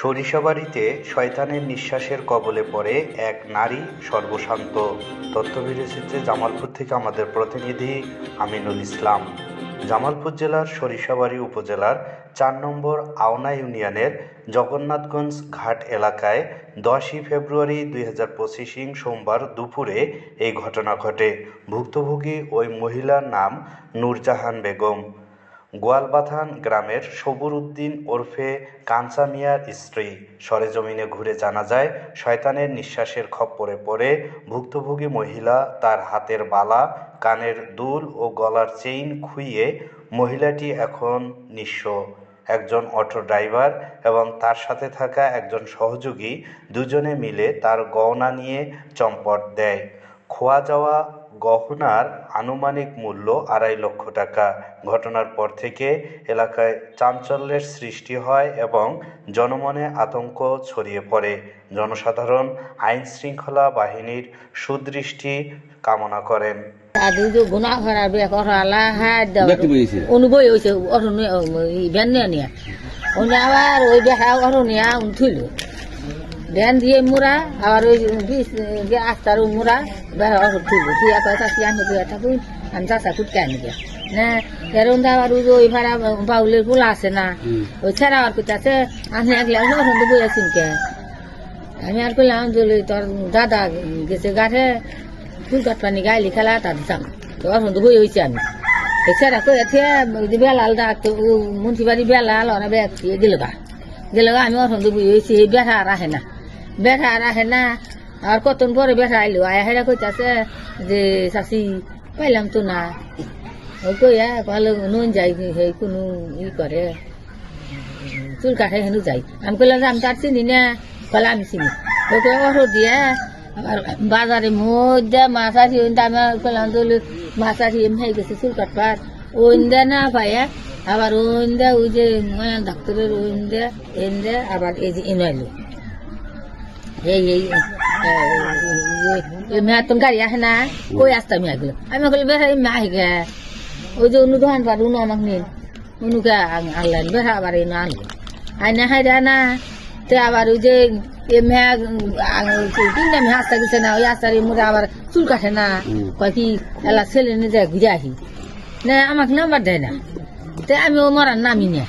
সরিষাবাড়িতে শয়তানের নিঃশ্বাসের কবলে পড়ে এক নারী সর্বশান্ত। তথ্যভিডিওচিত্রে জামালপুর থেকে আমাদের প্রতিনিধি আমিনুল ইসলাম। জামালপুর জেলার সরিষাবাড়ি উপজেলার চার নম্বর আওনা ইউনিয়নের জগন্নাথগঞ্জ ঘাট এলাকায় দশই ফেব্রুয়ারি দুই হাজার পঁচিশিং সোমবার দুপুরে এই ঘটনা ঘটে। ভুক্তভোগী ওই মহিলার নাম নূরজাহান বেগম। গোয়ালবাথান গ্রামের সবুর উদ্দিন ওরফে কাঞ্চা মিয়ার স্ত্রী। সরেজমিনে ঘুরে জানা যায়, শয়তানের নিঃশ্বাসের খপ্পরে পড়ে ভুক্তভোগী মহিলা তার হাতের বালা, কানের দুল ও গলার চেইন খুইয়ে মহিলাটি এখন নিঃস্ব। একজন অটো ড্রাইভার এবং তার সাথে থাকা একজন সহযোগী দুজনে মিলে তার গহনা নিয়ে চম্পট দেয়। খোয়া যাওয়া গহনার আনুমানিক মূল্য আড়াই লক্ষ টাকা। ঘটনার পর থেকে এলাকায় চাঞ্চল্যের সৃষ্টি হয় এবং জনমনে আতঙ্ক ছড়িয়ে পড়ে। জনসাধারণ আইন শৃঙ্খলা বাহিনীর সুদৃষ্টি কামনা করেন। যে গুণা করা হয়েছে অরণ্য নিয়ে। আবার ওই অরণ্য উঠল। ব্যান দিয়ে মুরা আবার ওই যে আস্তার মুরা বেহা অরণ তুল তুই এক কথা কি আনবি তুই আমি চাষা কুটকে আনি গে না এরকম আবার ওই ভাড়া বাউলের পোলা আছে না ওই ছেড়া আর কোথা আছে আমি একলা অরণ তো বই আছেন কে। আমি আর কইলাম যে তোর দাদা গেছে গাঠে ফুল কাটপানি গাইলি খেলা তো এখন তো বই হয়েছে আমি এছাড়া কই আছে বেলাল ডাকতো মুন্সিবাড়ি বেলাল ওরা ব্যাগ দিয়ে গেল গা। গেল গা আমি এখন তো বই হয়েছি এই বেঠা আর আহে না। বেঠা আর আহে না আর কতক্ষণ পরে বেঠা আইলো আয়া হেরা কইতাছে যে চাষি পাইলাম তো না। ওই কইয়া, ভালো, নুন যাই সেই কোনো ই করে। চুল কাটে হেনু যাই। আমি কইলাম যে, আমি তার চিনি না। কলে আমি চিনি। ওকে অটো দিয়ে, আবার বাজারে মধ্যে মাছ আসি আমি কইলাম তো মাছ আসি এমনি হয়ে গেছে চুল কাটবার। ওইন্দা না পাইয়া, আবার ওইন্দা ওই যে ডাক্তারের ওইন্দা এন্দা আবার এই যে এই মেয়া তুমি গাড়ি আসে না কই আসতে আমি আগলো আমি কইলে বেড়া এমনি আহি গে ওই যে অনু দোকান পার উনু আমাকে নিন উনুকে আনলেন বেড়া আবার এনে আনলো আইনা হাইরা না তে আবার ওই যে এমনি তিনটা মেয়ে আসতে গেছে না ওই আস্তার মুড়ে আবার চুল কাটে না কয় কি এলা ছেলে নিয়ে যায় ঘুরে আহি না আমাকে নাম্বার দেয় না তে আমি ও মরার নামি না